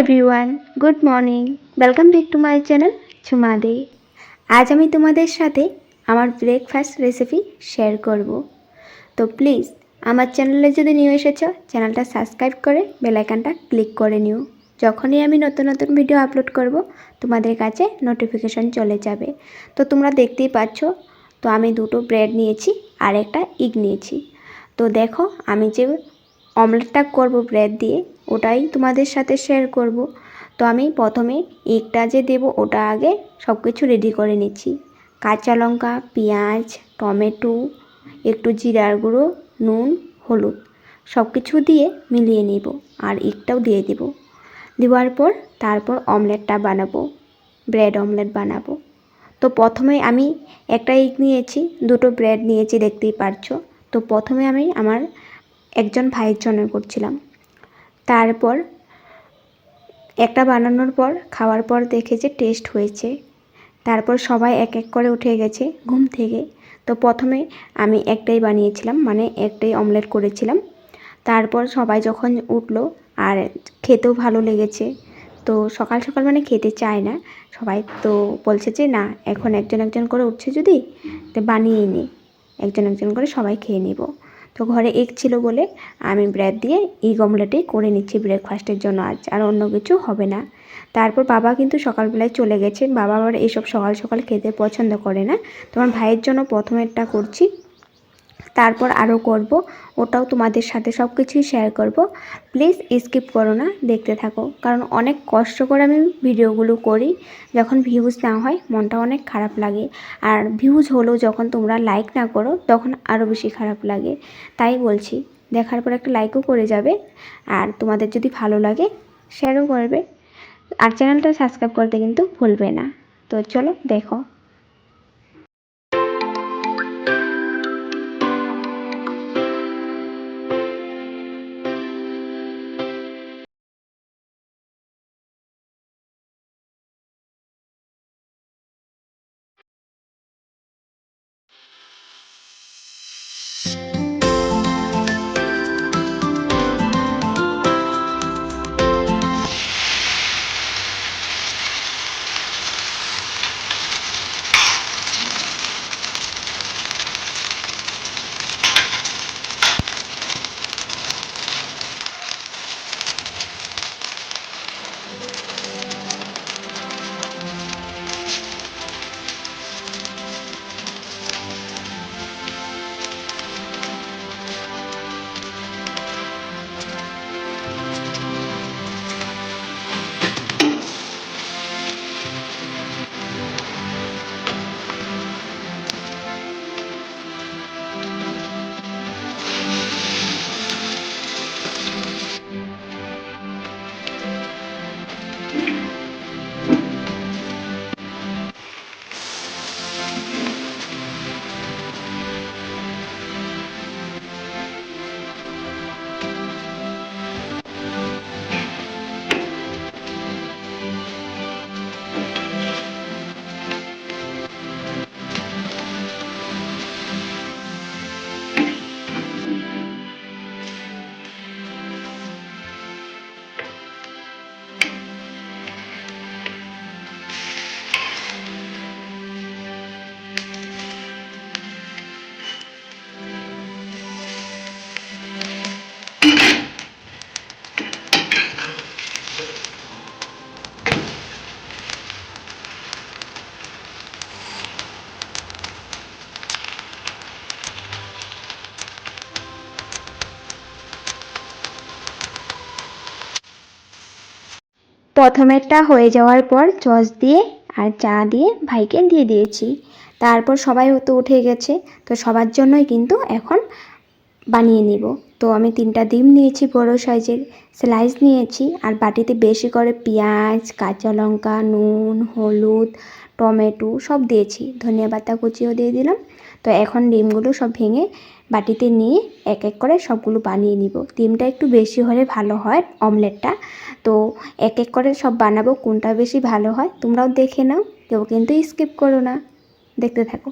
Everyone good morning welcome back to my channel Jhuma আজ আমি তোমাদের সাথে আমার ব্রেকফাস্ট রেসিপি শেয়ার করব। তো প্লিজ আমার চ্যানেলে যদি নিউ এসেছ চ্যানেলটা সাবস্ক্রাইব করে বেলাইকানটা ক্লিক করে নিও। যখনই আমি নতুন নতুন ভিডিও আপলোড করব, তোমাদের কাছে নোটিফিকেশন চলে যাবে। তো তোমরা দেখতেই পাচ্ছ, তো আমি দুটো ব্রেড নিয়েছি, আর একটা ইগ নিয়েছি। তো দেখো, আমি যে অমলেটটা করব ব্রেড দিয়ে ওটাই তোমাদের সাথে শেয়ার করব। তো আমি প্রথমে এগটা যে দেব, ওটা আগে সব কিছু রেডি করে নিচ্ছি। কাঁচা লঙ্কা, পেঁয়াজ, টমেটো, একটু জিরার গুঁড়ো, নুন, হলুদ সব কিছু দিয়ে মিলিয়ে নেব আর এগটাও দিয়ে দেব। দেওয়ার পর তারপর অমলেটটা বানাবো ব্রেড অমলেট বানাবো। তো প্রথমে আমি একটা এগ নিয়েছি, দুটো ব্রেড নিয়েছি, দেখতেই পারছ। তো প্রথমে আমি আমার একজন ভাইয়ের জন্য করছিলাম। তারপর একটা বানানোর পর, খাওয়ার পর দেখে যে টেস্ট হয়েছে। তারপর সবাই এক এক করে উঠে গেছে ঘুম থেকে। তো প্রথমে আমি একটাই বানিয়েছিলাম মানে একটাই অমলেট করেছিলাম। তারপর সবাই যখন উঠল, আর খেতেও ভালো লেগেছে। তো সকাল সকাল মানে খেতে চায় না সবাই। তো বলছে যে, না, এখন একজন একজন করে উঠছে যদি, তো বানিয়ে নিই একজন একজন করে সবাই খেয়ে নেব। তো ঘরে এগ ছিল বলে আমি ব্রেড দিয়ে এই গমলাটি করে নিচ্ছি ব্রেকফাস্টের জন্য আজ, আর অন্য কিছু হবে না। তারপর বাবা কিন্তু সকালবেলায় চলে গেছেন বাবা আবার এইসব সকাল সকাল খেতে পছন্দ করে না। তোমার ভাইয়ের জন্য প্রথমেরটা করছি। তারপর আরও করব, ওটাও তোমাদের সাথে সব কিছুই শেয়ার করব। প্লিজ স্কিপ করো না, দেখতে থাকো। কারণ অনেক কষ্ট করে আমি ভিডিওগুলো করি, যখন ভিউজ না হয়, মনটা অনেক খারাপ লাগে। আর ভিউজ হলেও যখন তোমরা লাইক না করো, তখন আরও বেশি খারাপ লাগে। তাই বলছি, দেখার পর একটা লাইকও করে যাবে। আর তোমাদের যদি ভালো লাগে শেয়ারও করবে। আর চ্যানেলটা সাবস্ক্রাইব করতে কিন্তু ভুলবে না। তো চলো, দেখো। প্রথমেরটা হয়ে যাওয়ার পর চচ দিয়ে আর চা দিয়ে ভাইকে দিয়ে দিয়েছি। তারপর সবাই তো উঠে গেছে, তো সবার জন্যই কিন্তু এখন বানিয়ে নিব। তো আমি তিনটা ডিম নিয়েছি বড় সাইজের স্লাইস নিয়েছি, আর বাটিতে বেশি করে পেঁয়াজ, কাঁচা লঙ্কা, নুন, হলুদ, টমেটো সব দিয়েছি। ধনিয়া পাতা কুচিও দিয়ে দিলাম। তো এখন ডিমগুলো সব ভেঙে বাটিতে নিয়ে এক এক করে সবগুলো বানিয়ে নিব। ডিমটা একটু বেশি হলে ভালো হয় অমলেটটা। তো এক এক করে সব বানাবো, কোনটা বেশি ভালো হয় তোমরাও দেখে নাও। কেউ কিন্তু স্কিপ করো না। দেখতে থাকো।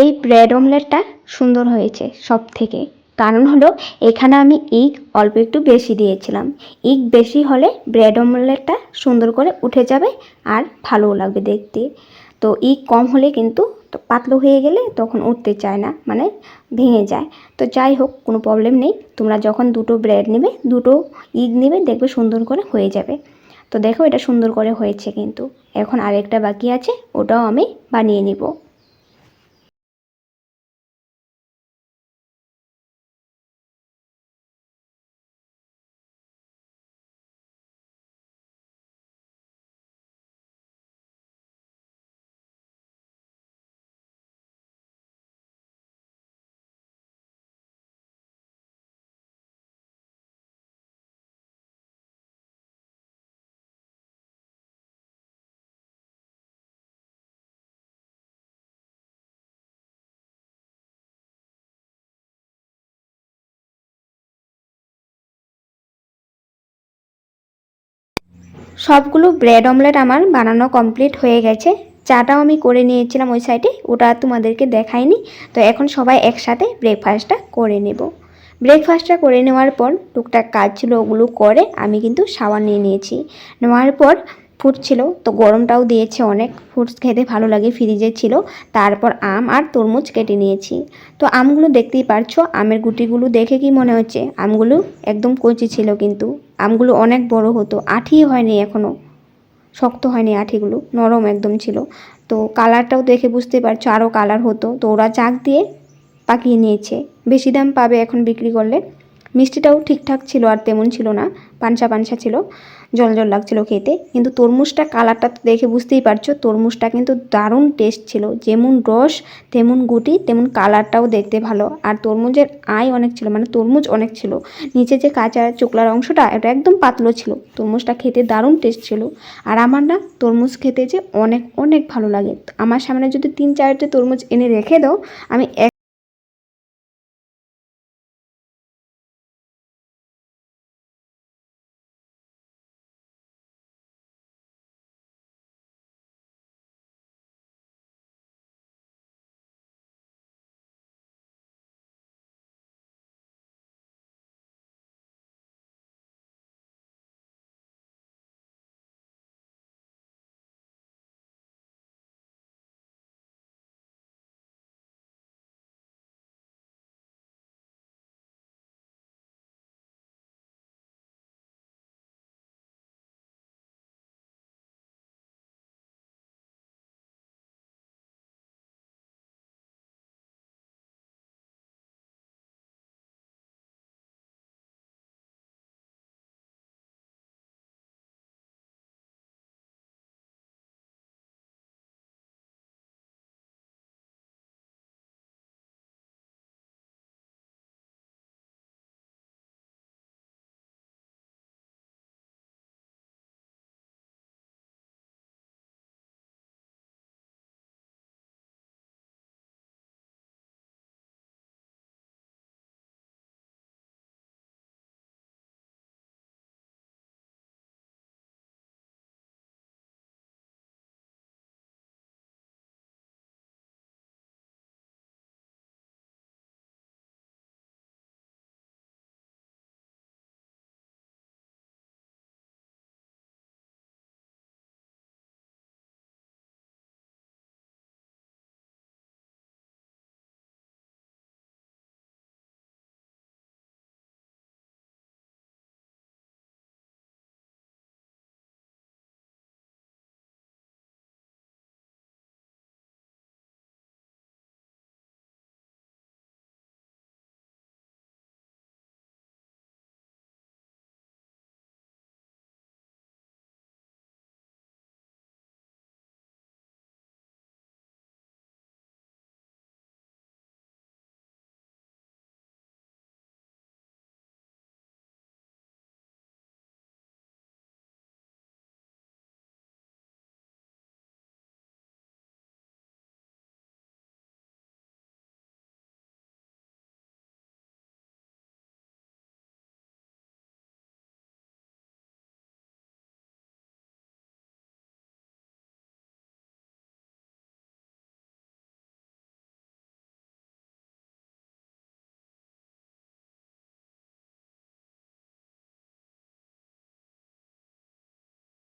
এই ব্রেড অমলেটটা সুন্দর হয়েছে সব থেকে কারণ হলো, এখানে আমি ইগ অল্প একটু বেশি দিয়েছিলাম। ইগ বেশি হলে ব্রেড অমলেটটা সুন্দর করে উঠে যাবে আর ভালোও লাগবে দেখতে। তো ইগ কম হলে কিন্তু তো পাতলো হয়ে গেলে তখন উঠতে চায় না মানে ভেঙে যায়। তো যাই হোক, কোনো প্রবলেম নেই। তোমরা যখন দুটো ব্রেড নেবে, দুটো ইগ নেবে, দেখবে সুন্দর করে হয়ে যাবে। তো দেখো এটা সুন্দর করে হয়েছে কিন্তু। এখন আরেকটা বাকি আছে, ওটাও আমি বানিয়ে নিব। সবগুলো ব্রেড অমলেট আমার বানানো কমপ্লিট হয়ে গেছে। চাটাও আমি করে নিয়েছিলাম ওই সাইডে, ওটা তোমাদেরকে দেখাইনি। তো এখন সবাই একসাথে ব্রেকফাস্টটা করে নেব। ব্রেকফাস্টটা করে নেওয়ার পর টুকটাক কাজ ছিল, ওগুলো করে আমি কিন্তু শাওয়ার নিয়ে নিয়েছি। নেওয়ার পর ফুটছিল তো গরমটাও দিয়েছে অনেক। ফ্রুটস খেতে ভালো লাগে ফ্রিজে ছিল। তারপর আম আর তরমুজ কেটে নিয়েছি। তো আমগুলো দেখতেই পারছ, আমের গুটিগুলো দেখে কি মনে হচ্ছে? আমগুলো একদম কচি ছিল কিন্তু। আমগুলো অনেক বড় হতো আঠি হয়নি এখনও শক্ত হয়নি আঠিগুলো, নরম একদম ছিল। তো কালারটাও দেখে বুঝতে পারছ আরও কালার হতো। তো ওরা চাক দিয়ে পাকিয়ে নিয়েছে। বেশি দাম পাবে এখন বিক্রি করলে। মিষ্টিটাও ঠিকঠাক ছিল আর তেমন ছিল না, পানসা পানসা ছিল। জল জল লাগছিল খেতে। কিন্তু তরমুজটা কালারটা তো দেখে বুঝতেই পারছ, তরমুজটা কিন্তু দারুণ টেস্ট ছিল। যেমন রস, তেমন গুটি, তেমন কালারটাও দেখতে ভালো। আর তরমুজের আয় অনেক ছিল মানে তরমুজ অনেক ছিল। নিচে যে কাঁচা চোকলার অংশটা এটা একদম পাতলো ছিল। তরমুজটা খেতে দারুণ টেস্ট ছিল। আর আমার না তরমুজ খেতে যে অনেক অনেক ভালো লাগে। আমার সামনে যদি তিন, চারটে তরমুজ এনে রেখে দাও, আমি এক